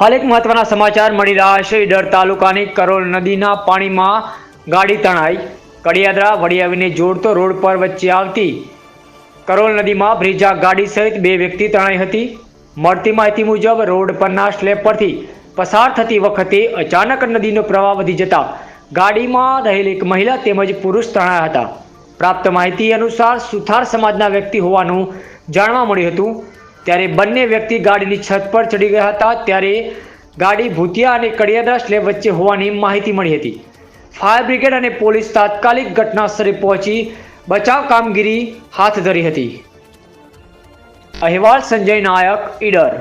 હાલ એક મહત્વના સમાચાર મળી રહ્યા છે. ઈડર તાલુકાની કરોલ નદીના પાણીમાં ગાડી તણાઈ. કડિયાદરા વડિયાવીને જોડતો રોડ પર વચ્ચે આવતી કરોલ નદીમાં બ્રિજા ગાડી સહિત બે વ્યક્તિ તણાઈ હતી. મળતી માહિતી મુજબ રોડ પરના સ્લેબ પરથી પસાર થતી વખતે અચાનક નદીનો પ્રવાહ વધી જતા ગાડીમાં રહેલી એક મહિલા તેમજ પુરુષ તણાયા હતા. પ્રાપ્ત માહિતી અનુસાર સુથાર સમાજના વ્યક્તિ હોવાનું જાણવા મળ્યું હતું. ત્યારે બંને વ્યક્તિ ગાડીની છત પર ચડી ગયા હતા. ત્યારે ગાડી ભૂતિયા અને કડિયાદા સ્લેબ વચ્ચે હોવાની માહિતી મળી હતી. ફાયર બ્રિગેડ અને પોલીસ તાત્કાલિક ઘટનાસ્થળે પહોંચી બચાવ કામગીરી હાથ ધરી હતી. અહેવાલ સંજય નાયક, ઈડર.